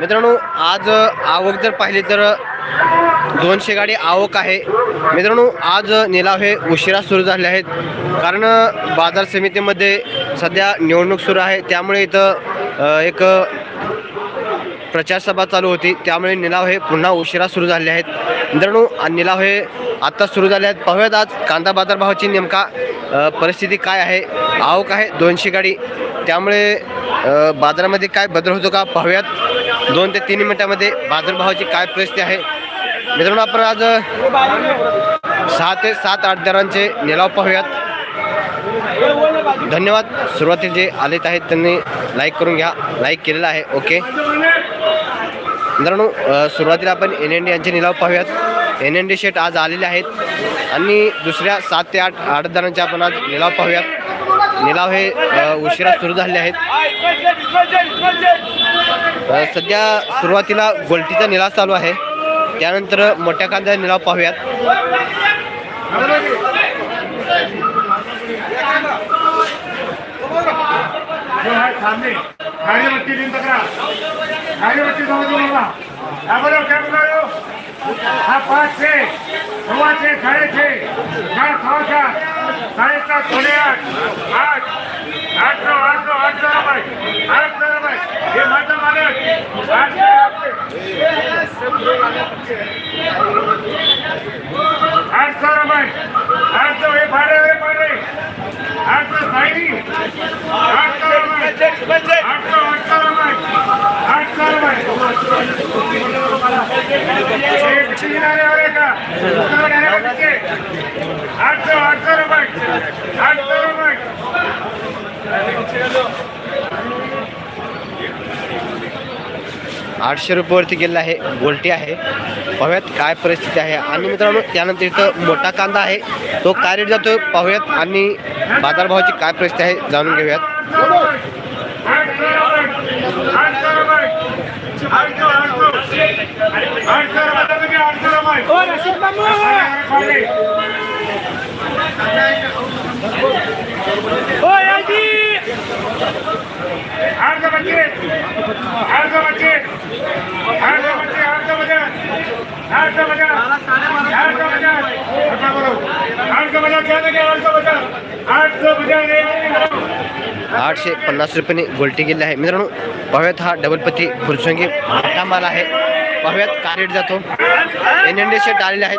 मित्रांनो आज आवक जर पाहिली तर दोनशे गाडी आवक आहे. मित्रांनो आज निलाव हे उशिरा सुरू झाले आहेत. कारण बाजार समितीमध्ये सध्या निवडणूक सुरू आहे. त्यामुळे इथं एक प्रचारसभा चालू होती. त्यामुळे निलाव हे पुन्हा उशिरा सुरू झाले आहेत. मित्रांनो निलाव हे आत्ता सुरू झाले आहेत. पाहूयात आज कांदा बाजारभावाची नेमका परिस्थिती काय आहे? आवक आहे दोनशे गाडी. त्यामुळे बाजारामध्ये काय बदल होतो का? पाहूयात. दोन ते तीन मिनिटामध्ये बाजारभावाची काय परिस्थिती आहे? मित्रांनो आपण आज सहा ते सात आठ दरांचे निलाव पाहूयात. धन्यवाद. सुरुवातीला जे आलेत आहेत त्यांनी लाईक करून घ्या. लाईक केलेला आहे ओके. मित्रांनो सुरुवातीला आपण एन एन डी यांचे निलाव पाहूयात. एन एन डी शेट आज आलेले आहेत. आणि दुसऱ्या सात ते आठ आठ दरांचे आपण आज निलाव पाहूयात. लिलाव हे उशिरा सुरू झाले आहेत. सध्या सुरुवातीला गोलटीचा निलाव चालू आहे. त्यानंतर मोठ्या कांद्याचा निलाव पाहूयात. जो है सामने गाड़ी बच्ची दिन पकड़ा चार सवा चार साढ़े सात सोने आठ आठ आठ सौ आठ सौ आठ सौ रुपये आठ सौ रुपये ये माता मालिक आठ सौ आठ सौ रुपये आठ सौ ये फाड़े रुपये रुपये आठशे रुपयावरती गेलेला आहे गोलटी आहे. पाहूयात काय परिस्थिती आहे. आणि मित्रांनो त्यानंतर इथं मोठा कांदा आहे. तो काय रेट जातो पाहूयात. आणि बाजारभावाची काय परिस्थिती आहे जाणून घेऊयात आठ सौ रुपये आठ सौ रुपये आठ सौ आठ सौ आठ सौ रुपये आठ आठशे पन्नास रुपयाने गोल्टी गेली आहे. मित्रांनो पाहूयात हा डबलपती फुरसंगी मोठा माल आहे. पाहूयात काय रेट जातो. एन एन डी सेट आलेले आहेत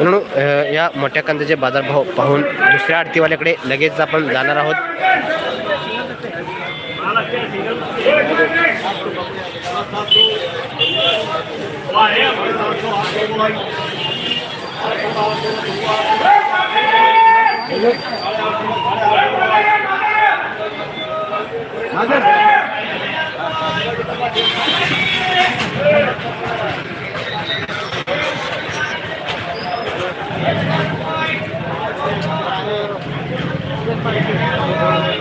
म्हणून या मोठ्या कांद्याचे बाजारभाव पाहून दुसऱ्या आरतीवाल्याकडे लगेच आपण जाणार आहोत.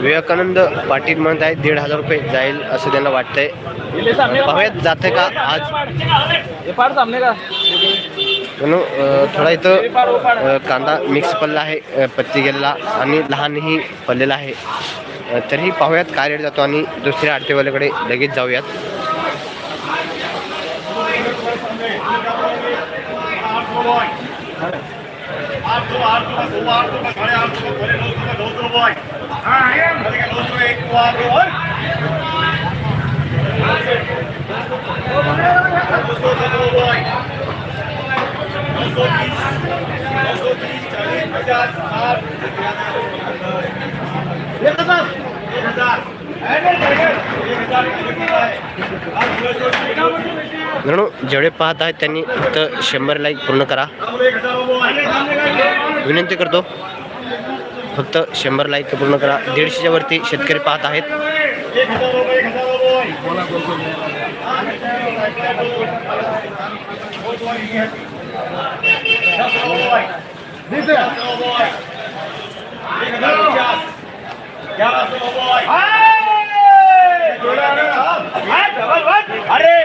विवेकानंद पाटील म्हणत आहेत दीड हजार रुपये जाईल असं त्यांना वाटतंय पाहूयात जाते का आज ये पार सामने का म्हणून थोडा इथं कांदा मिक्स पडला आहे पत्ती गेलेला आणि लहानही पडलेला आहे तरीही पाहूयात काय रेट जातो आणि दुसऱ्या आरतीवाल्याकडे लगेच जाऊयात आठ आठ मित्रांनो जेवढे पाहत आहेत त्यांनी फक्त शंभर लाईक पूर्ण करा. विनंती करतो. फक्त शंभर लाईक पूर्ण करा. दीडशेच्या वरती शेतकरी पाहत आहेत. अरे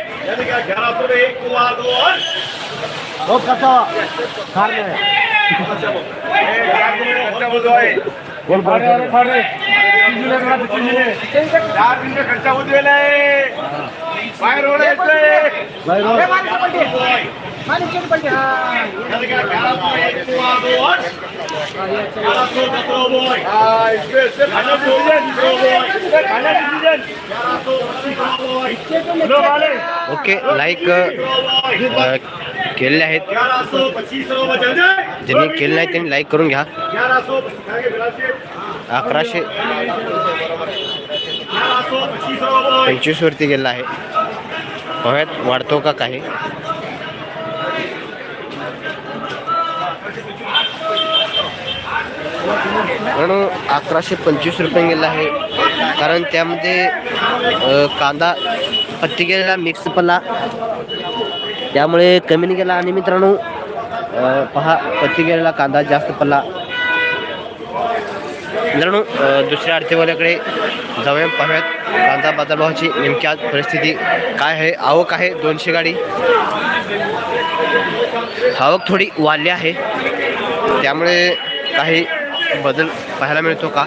चार मिनिटं खर्चा होत गेलाय बाहेर रोड हा. ओके लाईक केलेले आहेत. ज्यांनी केले नाही त्यांनी लाईक करून घ्या. अकराशे पंचवीस वरती गेला आहे. पाहूयात वाढतो का काही? म्हणून अकराशे पंचवीस रुपये गेला आहे. कारण त्यामध्ये कांदा पत्ती गेलेला मिक्स पला त्यामुळे कमी नाही गेला आणि मित्रांनो पहा पत्ती गेलेला कांदा जास्त पडला. मित्रांनो दुसऱ्या अर्थीवाल्याकडे जाऊया पाहूयात कांदा बाजारभावाची नेमकी आज परिस्थिती काय आहे? आवक आहे दोनशे गाडी. आवक थोडी वाढली आहे. त्यामुळे काही बदल पाहायला मिळतो का?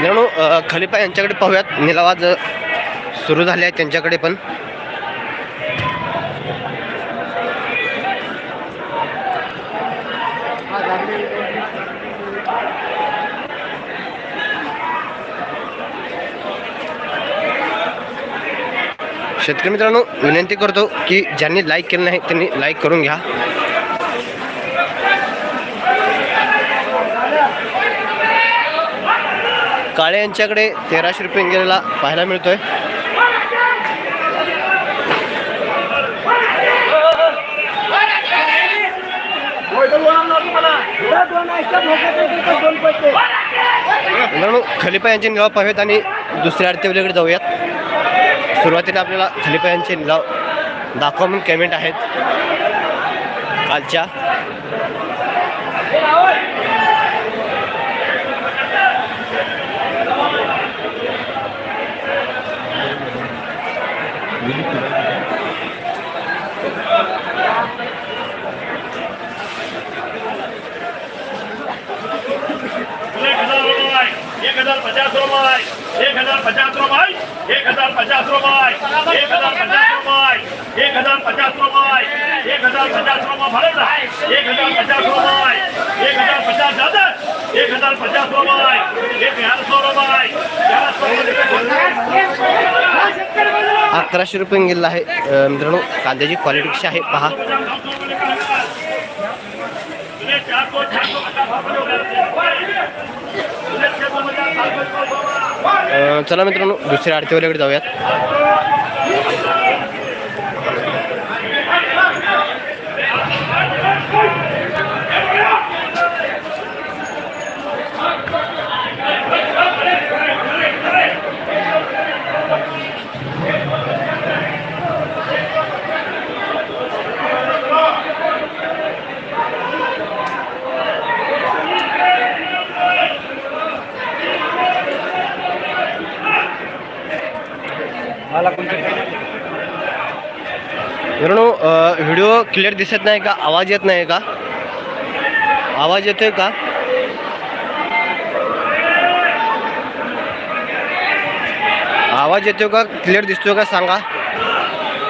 मित्रांनो खलिफा यांच्याकडे पाहूयात. निलावाज सुरू झाले आहेत त्यांच्याकडे पण. शेतकरी मित्रांनो विनंती करतो की ज्यांनी लाईक केलं नाही त्यांनी लाईक करून घ्या. काळे यांच्याकडे तेराशे रुपये गेलेला पाहायला मिळतोय. मित्रांनो खलिफा यांचे निलाव पाहूयात आणि दुसऱ्या आरतीवलीकडे जाऊयात. सुरुवातीला आपल्याला खलिपा यांचे निलाव दाखवा म्हणून कमेंट आहेत. कालच्या एक हजार रुपये एक हजार पचास रुपये. एक हजार पचास रुपये. एक हजार पचास रुपये. एक हजार पचास रुपये. एक हजार पचास रुपये. एक हजार पचास रुपये भरे ना एक हजार पचास रुपये. एक हजार पचास ज्यादा एक हजार पचास रुपये. एक सौ रुपये. अकराशे रुपये गेलेला आहे. मित्रांनो कांद्याची क्वालिटी कशी आहे? पहा चार सौ चार सौ पचास छह सौ पचास सात सौ रुपये अं, चला मित्रांनो दुसऱ्या अर्थेवलीकडे जाऊयात मित्रांनो अं, व्हिडिओ क्लिअर दिसत नाही का? आवाज येत नाही का? आवाज येतोय का? आवाज येतोय का? क्लिअर दिसतोय का? सांगा.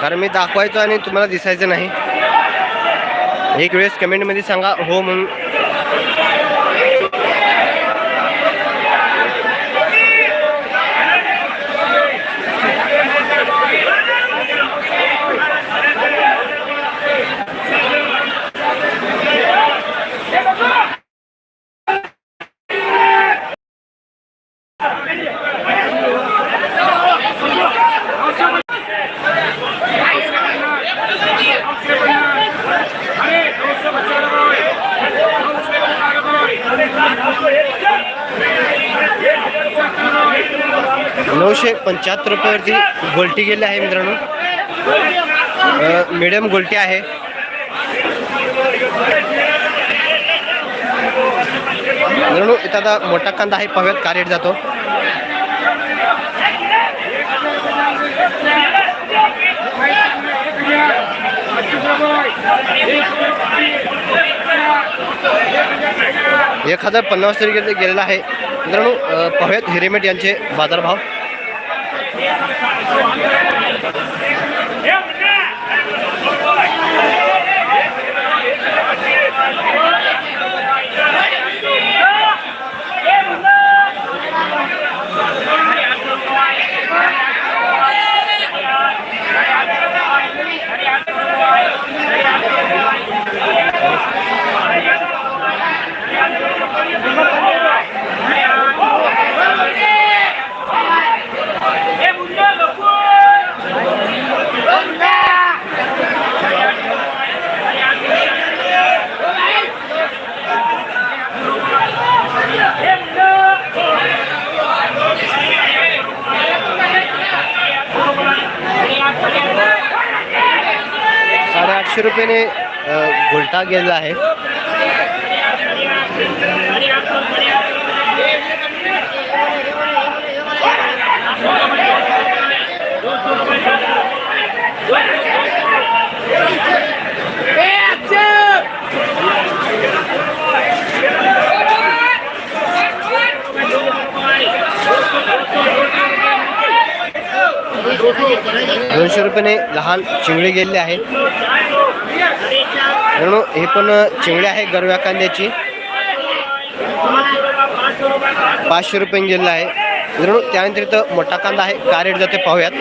कारण मी दाखवायचो आणि तुम्हाला दिसायचं नाही. एक वेळेस कमेंटमध्ये सांगा हो म्हणून. दोनशे पंच्याहत्तर रुपयावरती गोलटी गेली आहे मित्रांनो. मिडियम गोलटी आहे. मित्रांनो इथं आता मोठा कांदा आहे पव्यात का रेट जातो. एक हजार पन्नास तरी गेलेला आहे. मित्रांनो पव्यात हिरेमेट यांचे बाजारभाव. Yeah, I'm trying to do it. साडेआठशे रुपयाने घोलटा गेला आहे. दोनशे रुपयाने लहान चिंगळी गेलेली आहे म्हणून हे पण चिंगळी आहे गरव्या कांद्याची. पाचशे रुपये गेलेला आहे. मित्रांनो त्यानंतर इथं मोठा कांदा आहे. का रेट जाते पाहूयात.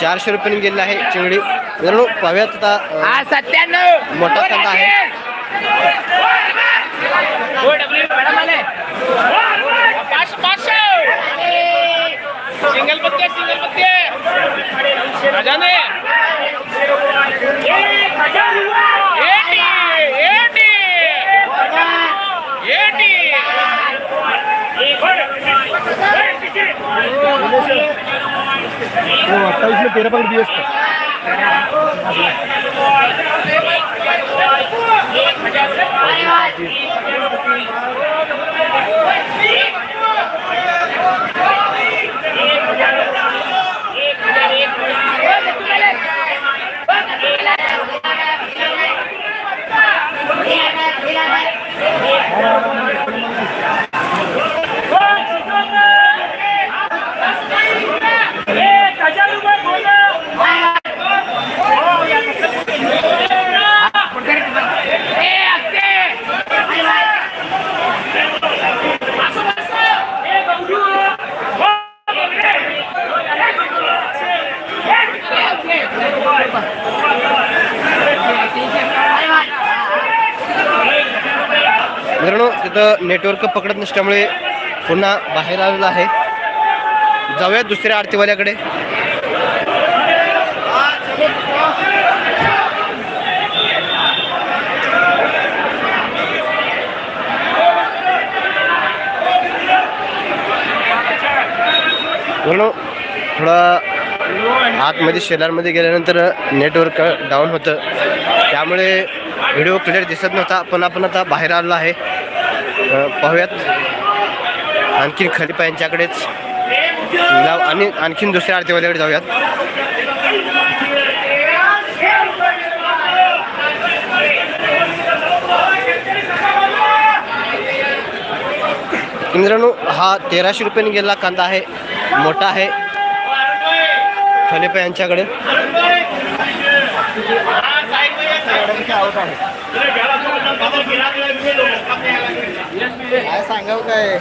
चारशे रुपयाने गेलेला आहे. चिंगडी मित्रांनो पाहूयात आता हा मोठा कांदा आहे. हो, डब्ल्यू, मॅडम आले. पाचशे. पाचशे सिंगल पत्ते सिंगल पत्ते. राजाने वो अट्ठाईस में तेरह पकड़ दिए इसको मित्रांनो तिथं नेटवर्क पकडत नसल्यामुळे पुन्हा बाहेर आलेलं आहे. जाऊया दुसऱ्या आरतीवाल्याकडे. म्हणून थोडा आतमध्ये शेलारमध्ये गेल्यानंतर नेटवर्क डाऊन होतं. त्यामुळे व्हिडिओ क्लिअर दिसत नव्हता पण आपण आता बाहेर आलो आहे. पाहूयात. आणखीन खलिपा यांच्याकडेच जाऊ आणि आणखीन दुसऱ्या आरतीवाल्याकडे जाऊयात. मित्रांनो हा तेराशे रुपयाने गेलेला कांदा आहे. मोठा आहे. खलिपा यांच्याकडे.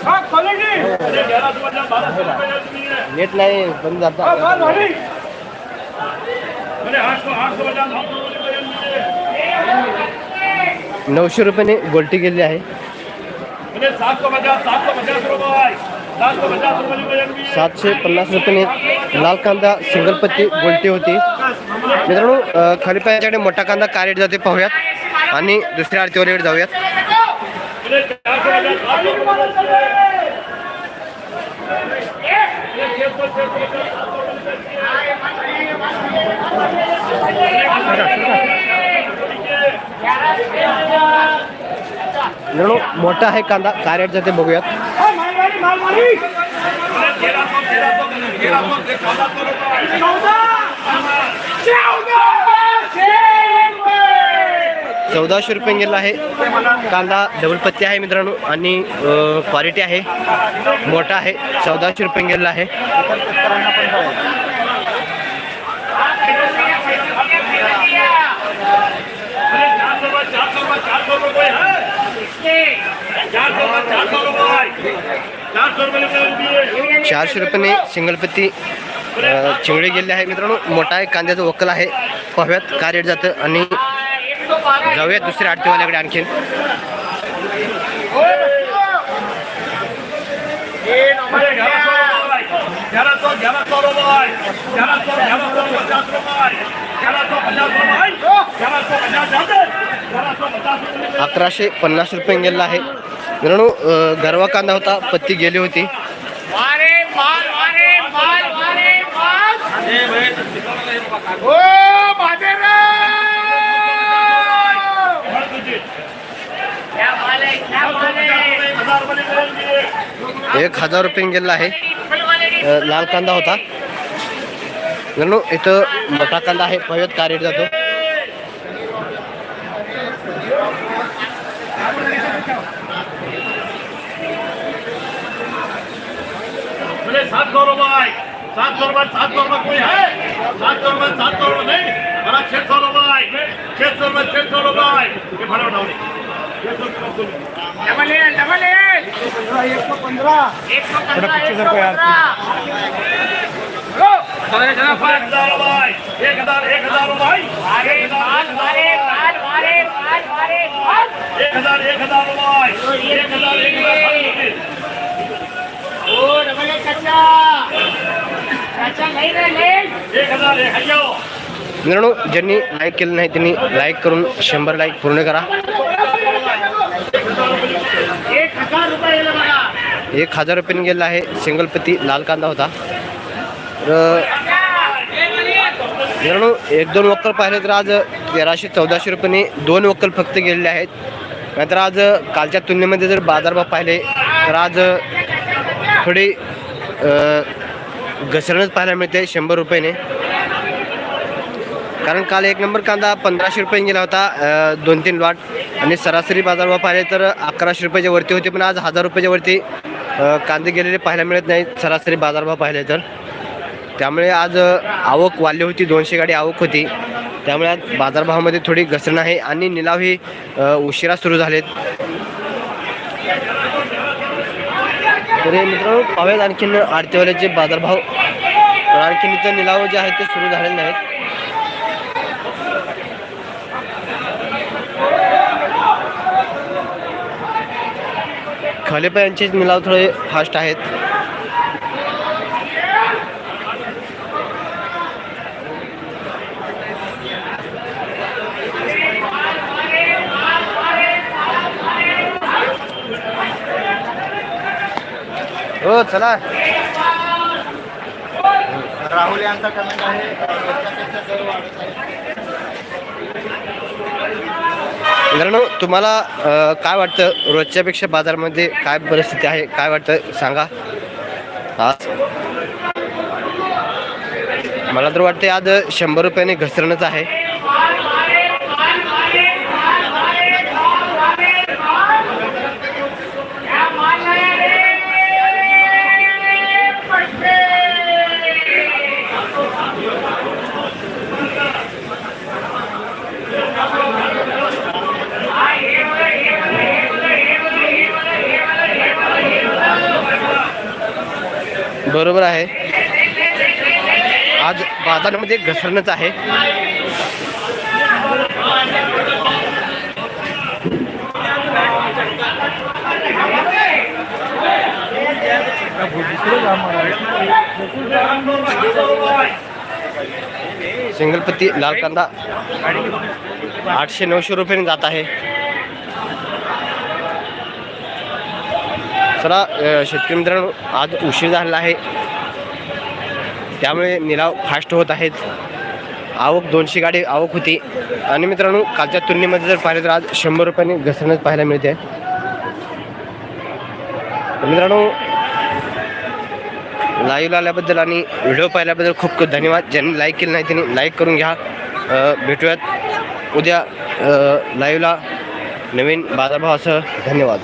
हा. नेट नाही बंद जाता माल भारी. नऊशे रुपयाने गोल्टी गेलेली आहे. रुपये. सातशे पन्नास रुपयाने लाल कांदा सिंगल पत्ती गोल्टी होती. मित्रांनो खलिपा यांच्याकडे मोठा कांदा काय रेट जाते पाहूयात. आणि दुसऱ्या आरतीवर जाऊयात. मित्रांनो मोठा आहे कांदा काय रेट जाते बघूयात चौदा. चौदाशे रुपये. गेला आहे. कांदा डबल पत्ती आहे मित्रांनो आणि क्वालिटी आहे. मोठा आहे. चौदाशे रुपये गेला आहे. चारशे रुपयाने सिंगल पत्ती अ, चिवडे गेले आहे मित्रांनो. मोठा आहे. कांद्याचं वक्कल आहे. पाहूयात काय रेट जातं आणि जाऊयात दुसऱ्या आरतीवाल्याकडे आणखीन. अकराशे पन्नास रुपये गेला आहे. मित्रांनो गरवा कांदा होता पत्ती गेली होती. वारे माल वारे माल वारे माल. ओ, माथेरान. क्या माल है क्या माल है हजार रुपये मिळेल एक हजार रुपये गेलेला आहे. लाल कांदा होता. मित्रांनो इथं मोठा कांदा आहे. पाहूयात काय रेट जातो सात सौ रुपये सात सौ रुपये सात सौ रुपये कोई है सात सौ रुपये सात सौ रुपये नहीं. बड़ा छह सौ रुपये छह सौ रुपये छह सौ रुपये ये फटाफट उठाओ छह सौ डबल एल डबल एल. एक सौ पंधरा एक सौ पंद्रह एक सौ पंद्रह एक हजार रुपये एक हजार एक हजार रुपये. वारे माल वारे माल वारे माल वारे माल एक हजार एक हजार रुपये. एक हजार एक हजार ओ डबल एल कच्चा कच्चा नहीं रे ले एक हजार एक हजार. मित्रांनो ज्यांनी लाईक केलं नाही त्यांनी लाईक करून शंभर लाईक पूर्ण करा. एक हजार रुपये रुपयाने गेला आहे सिंगलपती लाल कांदा होता. तर मित्रांनो एक दोन वक्कल पाहिले तर आज तेराशे चौदाशे रुपयाने दोन वक्कल फक्त गेलेले आहेत. नाहीतर आज कालच्या तुलनेमध्ये जर बाजारभाव पाहिले तर आज थोडी घसरणच पाहायला मिळते शंभर रुपयाने. कारण काल एक नंबर कांदा पंधराशे रुपये गेला होता दोन तीन लॉट आणि सरासरी बाजारभाव पाहिले तर अकराशे रुपयाच्या वरती होते पण आज हजार रुपयाच्या वरती कांदे गेलेले पाहायला मिळत नाही सरासरी बाजारभाव पाहिले तर. त्यामुळे आज आवक वाढली होती दोनशे गाडी आवक होती. त्यामुळे आज बाजारभावामध्ये थोडी घसरण आहे आणि निलावही अ, उशिरा सुरू झालेत. तर हे मित्रांनो पाहूयात आणखीन आडतेवाल्याचे बाजारभाव तर आणखीन इथं निलाव जे आहेत ते सुरू झालेले नाहीत. खलेपा यांचे थोडे फास्ट आहेत. हो चला. राहुल यांचा कमेंट आहे रोजच्यापेक्षा दर वाढत आहे. मित्रांनो तुम्हाला काय वाटतं? रोजच्यापेक्षा बाजारामध्ये काय परिस्थिती आहे? काय वाटतं? सांगा. आज मला तर वाटते आज शंभर रुपयाने घसरणच आहे. आहे. आज बाजारामध्ये घसरणच आहे. सिंगलपत्ती लाल कांदा आठशे नऊशे रुपयाने जात आहे. चला शेतकरी मित्रांनो आज उशीर झालेला आहे. त्यामुळे निलाव फास्ट होत आहेत. आवक दोनशे गाडी आवक होती. आणि मित्रांनो कालच्या तुलनेमध्ये जर पाहिलं तर आज शंभर रुपयांनी घसरणच पाहायला मिळते. मित्रांनो लाईव्ह आल्याबद्दल आणि व्हिडिओ पाहिल्याबद्दल खूप खूप धन्यवाद. ज्यांनी लाईक केलं नाही त्यांनी लाईक करून घ्या. भेटूयात. उद्या लाईव्हला नवीन बाजारभावासह. धन्यवाद.